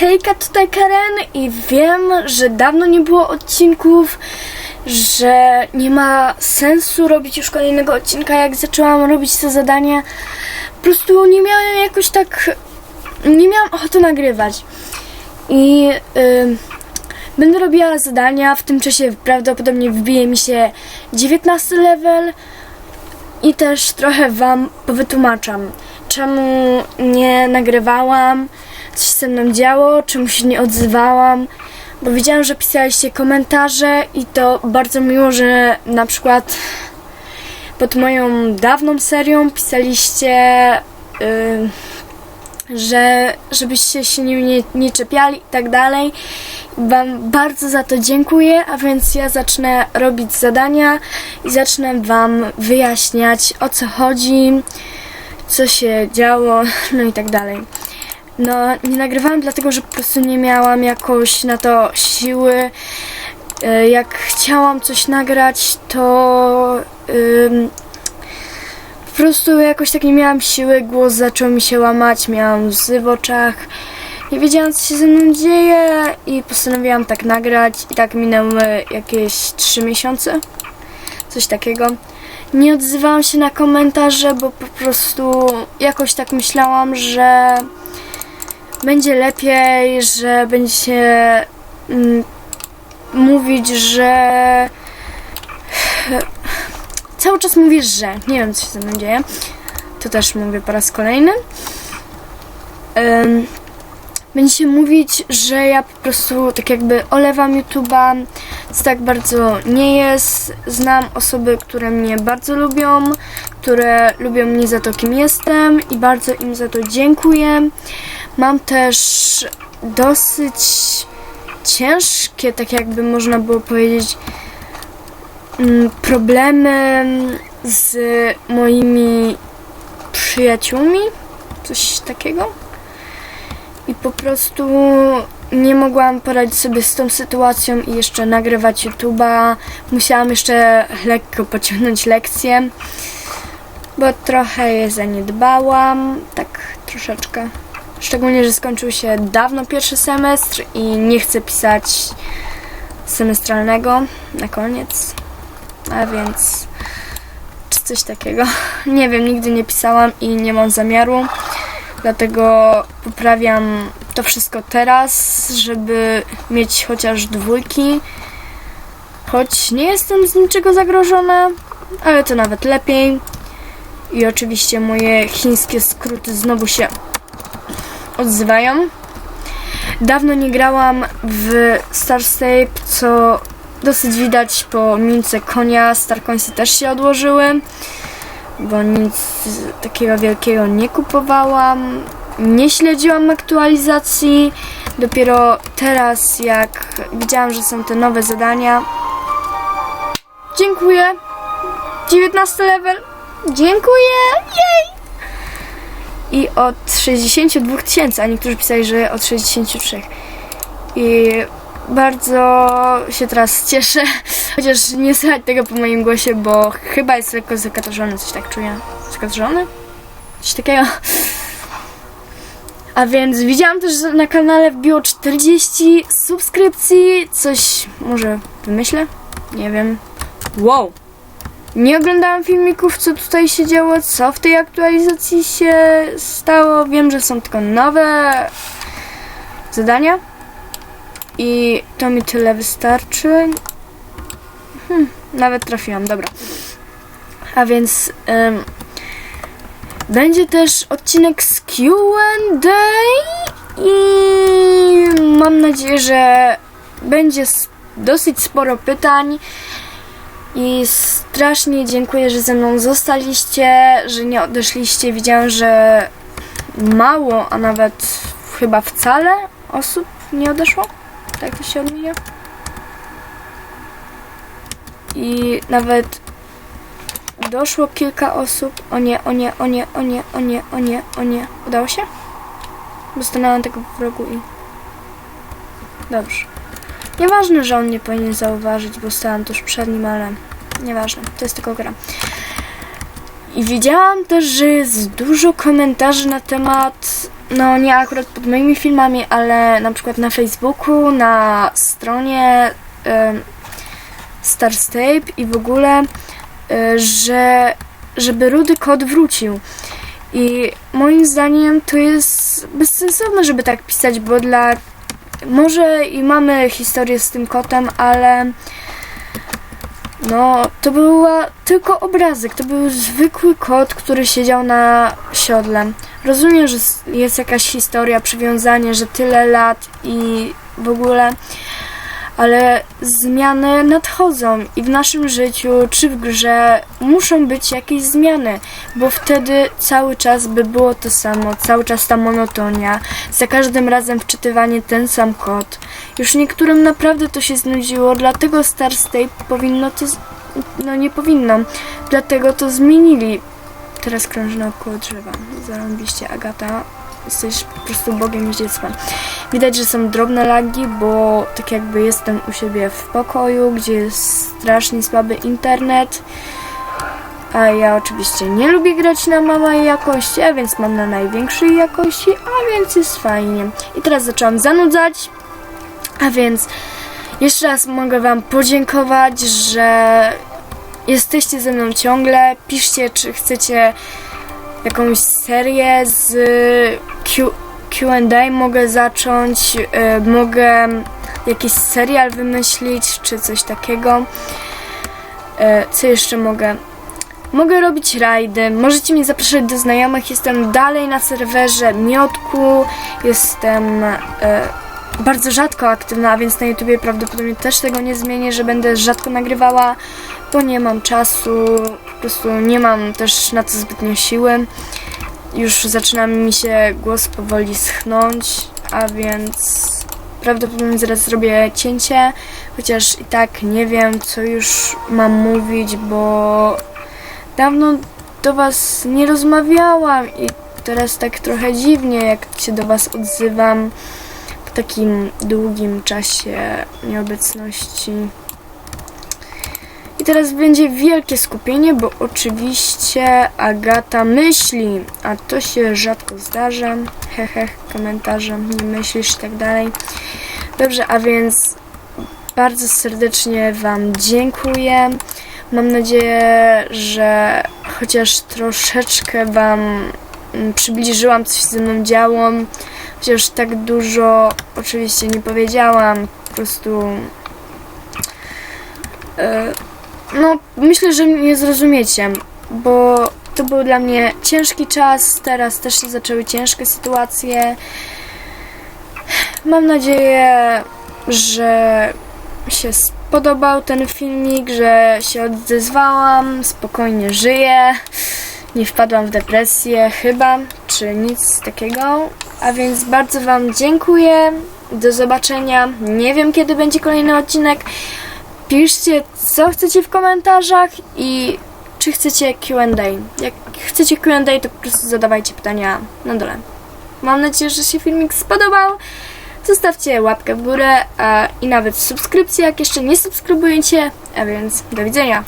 Hejka, tutaj Karen i wiem, że dawno nie było odcinków, że nie ma sensu robić już kolejnego odcinka, jak zaczęłam robić to zadanie. Po prostu nie miałam jakoś tak, nie miałam ochoty nagrywać. I ym, będę robiła zadania, w tym czasie prawdopodobnie wbije mi się 19 level i też trochę wam powytłumaczam, czemu nie nagrywałam, co się ze mną działo, czemu się nie odzywałam, bo widziałam, że pisaliście komentarze i to bardzo miło, że na przykład pod moją dawną serią pisaliście, y, że żebyście się nie, nie, nie czepiali i tak dalej. Wam bardzo za to dziękuję, a więc ja zacznę robić zadania i zacznę Wam wyjaśniać o co chodzi, co się działo, no i tak dalej. No, nie nagrywałam dlatego, że po prostu nie miałam jakoś na to siły. E, Jak chciałam coś nagrać, to po prostu jakoś tak nie miałam siły, głos zaczął mi się łamać, miałam łzy w oczach. Nie wiedziałam, co się ze mną dzieje i postanowiłam tak nagrać i tak minęły jakieś 3 miesiące. Coś takiego. Nie odzywałam się na komentarze, bo po prostu jakoś tak myślałam, że będzie lepiej, że będzie mm, mówić, że cały czas mówisz, że nie wiem, co się ze mną dzieje. To też mówię po raz kolejny. Będzie mówić, że ja po prostu tak jakby olewam YouTube'a, co tak bardzo nie jest. Znam osoby, które mnie bardzo lubią, które lubią mnie za to, kim jestem i bardzo im za to dziękuję. Mam też dosyć ciężkie, tak jakby można było powiedzieć, mm, problemy z moimi przyjaciółmi, coś takiego. I po prostu nie mogłam poradzić sobie z tą sytuacją i jeszcze nagrywać YouTube'a. Musiałam jeszcze lekko pociągnąć lekcje, bo trochę je zaniedbałam, tak troszeczkę. Szczególnie, że skończył się dawno pierwszy semestr i nie chcę pisać semestralnego na koniec. A więc czy coś takiego. Nie wiem, nigdy nie pisałam i nie mam zamiaru. Dlatego poprawiam to wszystko teraz, żeby mieć chociaż dwójki. Choć nie jestem z niczego zagrożona, ale to nawet lepiej. I oczywiście moje chińskie skróty znowu się odzywają. Dawno nie grałam w Star Stable, co dosyć widać po mince konia. Star Coinsy też się odłożyły, bo nic takiego wielkiego nie kupowałam. Nie śledziłam aktualizacji. Dopiero teraz, jak widziałam, że są te nowe zadania. Dziękuję. 19 level. Dziękuję. Jej! i od 62 tysięcy, a niektórzy pisali, że od 63. I bardzo się teraz cieszę, chociaż nie słychać tego po moim głosie, bo chyba jest lekko zakatarzony, coś tak czuję. Zakatarzony? Coś takiego. A więc widziałam też, że na kanale wbiło 40 subskrypcji, coś może wymyślę? Nie wiem. Wow! Nie oglądałam filmików, co tutaj się działo, co w tej aktualizacji się stało. Wiem, że są tylko nowe zadania. I to mi tyle wystarczy. Hmm, nawet trafiłam, dobra. A więc ym, będzie też odcinek z Q&A i mam nadzieję, że będzie dosyć sporo pytań. I strasznie dziękuję, że ze mną zostaliście, że nie odeszliście. Widziałam, że mało, a nawet chyba wcale osób nie odeszło. Tak to się odmienia. I nawet doszło kilka osób. O nie, o nie, o nie, o nie, o nie, o nie, o nie. Udało się? Bo stanęłam tego w rogu i... Dobrze. Nieważne, że on nie powinien zauważyć, bo stałam tuż przed nim, ale nieważne, to jest tylko gra. I widziałam też, że jest dużo komentarzy na temat no nie akurat pod moimi filmami, ale na przykład na Facebooku, na stronie em, Starstape i w ogóle, e, że żeby Rudy Kot wrócił. I moim zdaniem to jest bezsensowne, żeby tak pisać, bo dla może i mamy historię z tym kotem, ale no to była tylko obrazek. To był zwykły kot, który siedział na siodle. Rozumiem, że jest jakaś historia, przywiązanie, że tyle lat i w ogóle, ale zmiany nadchodzą i w naszym życiu czy w grze muszą być jakieś zmiany, bo wtedy cały czas by było to samo, cały czas ta monotonia, za każdym razem wczytywanie ten sam kod. Już niektórym naprawdę to się znudziło, dlatego Star State powinno to, no nie powinno, dlatego to zmienili. Teraz krąży naokoło drzewa. Zarąbiście, Agata. Jesteś po prostu Bogiem i dzieckiem. Widać, że są drobne lagi, bo tak jakby jestem u siebie w pokoju, gdzie jest strasznie słaby internet. A ja oczywiście nie lubię grać na małej jakości, a więc mam na największej jakości, a więc jest fajnie. I teraz zaczęłam zanudzać, a więc jeszcze raz mogę Wam podziękować, że jesteście ze mną ciągle. Piszcie, czy chcecie jakąś serię z Q- QA mogę zacząć, e, mogę jakiś serial wymyślić, czy coś takiego. E, co jeszcze mogę? Mogę robić rajdy, możecie mnie zapraszać do znajomych. Jestem dalej na serwerze Miotku, jestem bardzo rzadko aktywna, a więc na YouTubie prawdopodobnie też tego nie zmienię, że będę rzadko nagrywała, bo nie mam czasu, po prostu nie mam też na to zbytnio siły. Już zaczyna mi się głos powoli schnąć, a więc prawdopodobnie zaraz zrobię cięcie, chociaż i tak nie wiem, co już mam mówić, bo dawno do Was nie rozmawiałam i teraz tak trochę dziwnie, jak się do Was odzywam po takim długim czasie nieobecności. I teraz będzie wielkie skupienie, bo oczywiście Agata myśli, a to się rzadko zdarza. Hehe, komentarze, nie myślisz i tak dalej. Dobrze, a więc bardzo serdecznie Wam dziękuję. Mam nadzieję, że chociaż troszeczkę Wam mm, przybliżyłam, co się ze mną działo. Chociaż tak dużo oczywiście nie powiedziałam. Po prostu. e, myślę, że mnie zrozumiecie, bo to był dla mnie ciężki czas. Teraz też się zaczęły ciężkie sytuacje. Mam nadzieję, że się spodobał ten filmik, że się odezwałam, spokojnie żyję, nie wpadłam w depresję chyba, czy nic takiego. A więc bardzo Wam dziękuję. Do zobaczenia. Nie wiem kiedy będzie kolejny odcinek. Piszcie co chcecie w komentarzach i czy chcecie Q&A. Jak chcecie Q&A to po prostu zadawajcie pytania na dole. Mam nadzieję, że się filmik spodobał. Zostawcie łapkę w górę a, i nawet subskrypcję, jak jeszcze nie subskrybujecie. A więc do widzenia.